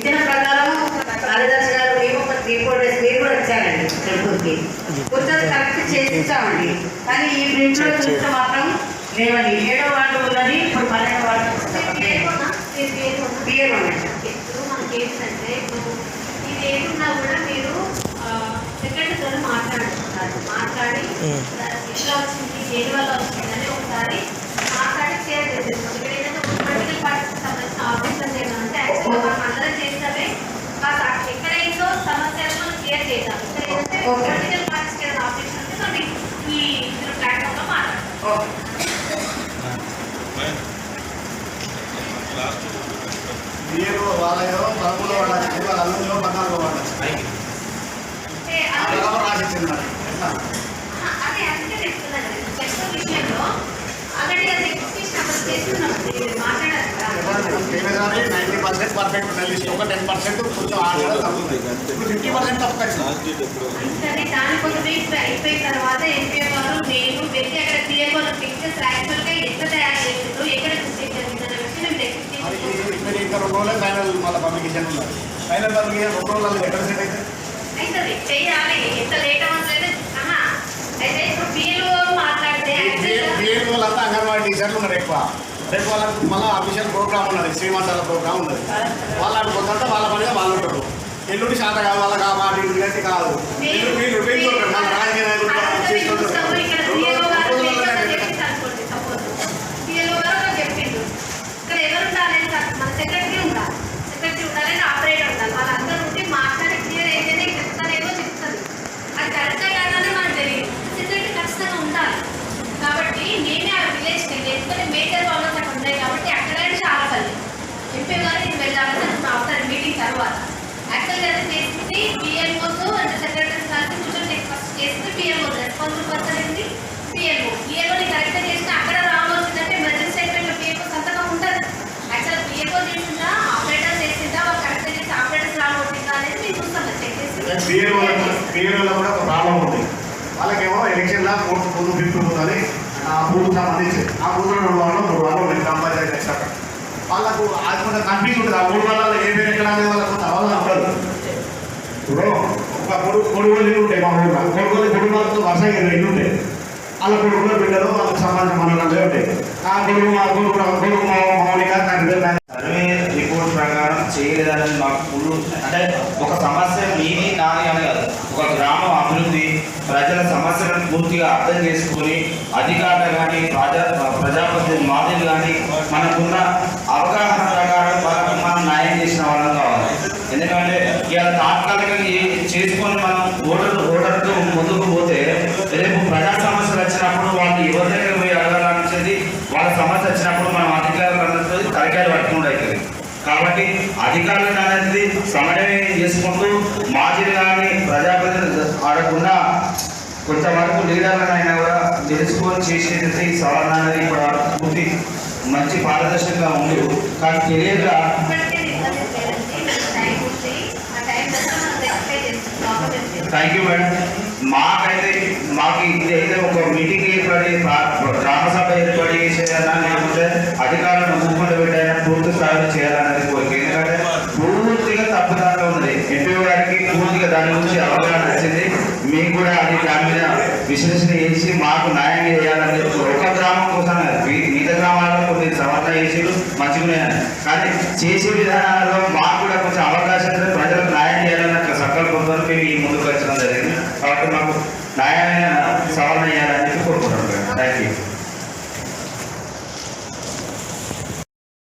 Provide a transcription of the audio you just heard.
ఇచ్చిన ప్రకారం కార్యదర్శి గారు మేము ఒక త్రీ ఫోర్ డేస్ మీరు కూడా వచ్చారండి టెంపుల్కి కొంచెం కరెక్ట్ చేసి ఇచ్చామండి కానీ ఈ ప్రింట్లో చూస్తే మాత్రం లేవండి. ఏడో వార్డు ఉన్నది ఇప్పుడు పన్నెండు వార్డు పిఎల్ ఉన్నాయి ఇప్పుడు మనకి ఏంటంటే ఇప్పుడు ఇది ఏమున్నా కూడా మీరు సెకండ్తో మాట్లాడుతున్నారు. మాట్లాడి ఎట్లా వచ్చింది దేని వల్ల వచ్చింది అని ఒకసారి మాట్లాడి షేర్ చేసేస్తాం ఇక్కడ ఏంటంటే పొలిటికల్ మీరు వాళ్ళ ఏదో పదమూడో వాళ్ళ అల్లులో పద్నాలుగో అలా రాసిచ్చింది మరి. పర్సెంట్ పర్ఫెక్ట్ తెలిసి ఒక టెన్ పర్సెంట్ కొంచెం ఆడడం తగ్గుతుంది. ఇప్పుడు ఫిఫ్టీ పర్సెంట్ తప్పు రెండు రోజులే ఫైనల్ మళ్ళీ పబ్లికేషన్ ఉన్నది ఫైనల్ పబ్లికేషన్ రెండు రోజులు ఎక్కడ సెట్ అయితే టీచర్లు ఉన్నారు ఎక్కువ. రేపు వాళ్ళకి మళ్ళీ అఫీషియల్ ప్రోగ్రామ్ ఉన్నది శ్రీమంతాల ప్రోగ్రామ్ ఉన్నది. వాళ్ళు అనుకుంటుంటే వాళ్ళ పనిగా వాళ్ళు ఉంటారు. ఎల్లుండి శాత కాదు వాళ్ళకి ఆ మాట గట్టి కాదు వీళ్ళు వీళ్ళు వీళ్ళు ఉంటారు మన రాజకీయ నాయకులు చేసుకుంటారు ఇక్కడ రెండు పిఎల్ఓ రోజులు- గారు రెండు రోజులు లేకుండా ఉంటాయి. చేసి అనుకోండి సపోజ్ పిఎల్ఓ గారు ఒకటి చెప్పిండు ఇక్కడ ఎవరు ఉండాలి సార్ మన సెక్రటరీ ఉండాలి సెక్రటరీ ఉండాలి ఆపరేటర్ ఉండాలి వాళ్ళందరూ ఉండి మాట్లాడి క్లియర్ అయితేనే చెప్తారేమో చెప్తుంది అది కరెక్టే కాదని మనకు తెలియదు సెక్రటరీ ఖచ్చితంగా ఉండాలి కాబట్టి నేనే ఆ విలేజ్కి వెళ్ళి ఎందుకంటే మేజర్ వాళ్ళకి అక్కడ ఉన్నాయి కాబట్టి అక్కడే చాలా పని ఎంపీ గారు నేను వెళ్ళాలని అనుకున్నాను ఆఫ్టర్ మీటింగ్ తర్వాత యాక్చువల్గా అది చేసింది పిఎల్ఓస్ అంటే సెక్రటరీ కలిసి కూర్చొని ఫస్ట్ చేసింది పిఎల్ఓ రెస్పాన్సిబుల్ పర్సన్ ఏంటి? పిఎల్ఓ పిఎల్ఓని కరెక్ట్గా చేసిన అక్కడ రావాల్సిందంటే ఎమర్జెన్సీ స్టేట్మెంట్లో పిఎల్ఓ సంతకం ఉంటుంది. యాక్చువల్ పిఎల్ఓ చేసిందా? ఆపరేటర్ చేసిందా? వాళ్ళు కరెక్ట్గా చేసి ఆపరేటర్స్ రాబోతుందా అనేది మేము చూస్తాం. చెక్ చేసి కూడా ఒక ప్రాబ్లం ఉంది. వాళ్ళకేమో ఎలక్షన్లో కోర్టు ముందు ఫిఫ్త్ పోతుంది ఆ బూత్ ఆ బూత్లో రెండు వాళ్ళు మూడు వాళ్ళు రెండు కంపల్సరీ చేస్తారు వాళ్ళకు అది కన్ఫ్యూజ్ ఉంటుంది. ఆ మూడు వాళ్ళలో ఏ పేరు ఎక్కడ అనేది వాళ్ళకు అవగాహన ఇప్పుడు ఒక కొడుకు కొడుకులు ఇల్లు ఉంటాయి మా ఊళ్ళో కొడుకులు కుటుంబాలతో వరుసగా ఇరవై ఇల్లు ఉంటాయి వాళ్ళ కొడుకులు బిడ్డలు వాళ్ళకి సంబంధించిన మనలందరూ ఉంటాయి. ఆ కొడుకు మా కొడుకు ఆ కొడుకు మా సర్వే రిపోర్ట్ ప్రకారం చేయలేదని మాకు ఫుల్ అంటే ఒక సమస్య మీది నాది అని కాదు. ఒక గ్రామం అభివృద్ధి ప్రజల సమస్యలను పూర్తిగా అర్థం చేసుకొని అధికారులు కానీ ప్రజా ప్రజాపతి మాదిరి కానీ మనకున్న అవగాహన ప్రకారం వాళ్ళకు మనం న్యాయం చేసిన వాళ్ళం కావాలి ఎందుకంటే ఇలా తాత్కాలికంగా చేసుకొని మనం ఓటర్ ఓటర్తో ముందుకు పోతే రేపు ప్రజా సమస్యలు వచ్చినప్పుడు వాళ్ళు ఎవరి దగ్గర పోయి అడగాలనిపించేది? వాళ్ళ సమస్య వచ్చినప్పుడు మనం అధికారులు అన్నది తలకాయలు పట్టుకుంటూ అవుతుంది కాబట్టి అధికారులు అనేది సమన్వయం చేసుకుంటూ మాజీలు కానీ ప్రజాప్రతినిధులు ఆడకుండా కొంతవరకు లీడర్లను అయినా కూడా తెలుసుకొని చేసేది సవరణ అనేది ఇప్పుడు పూర్తి మంచి పారదర్శకంగా ఉంది కానీ తెలియక థ్యాంక్ యూ మేడం మాకైతే మాకు ఇదైతే ఒక మీటింగ్ ఏర్పడి గ్రామ సభ ఏర్పాటు చేయాలని లేకపోతే అధికారులను ముందు పెట్టాలని పూర్తి స్థాయిలో చేయాలనేది కోరిక. ఎందుకంటే పూర్తిగా తప్పుదారిలో ఉంది ఎంపీ గారికి పూర్తిగా దాని గురించి అవగాహన వచ్చింది మేము కూడా అది దాని మీద విశ్లేషణ చేసి మాకు న్యాయం చేయాలని చెప్పి ఒక గ్రామం కోసం మిగతా గ్రామాల్లో కొన్ని సమర్థన చేసి మంచిగా కానీ చేసే విధానాల్లో మాకు కూడా కొంచెం అవకాశం சாதனையாளருக்கு கொடுக்கணும் தேங்க்யூ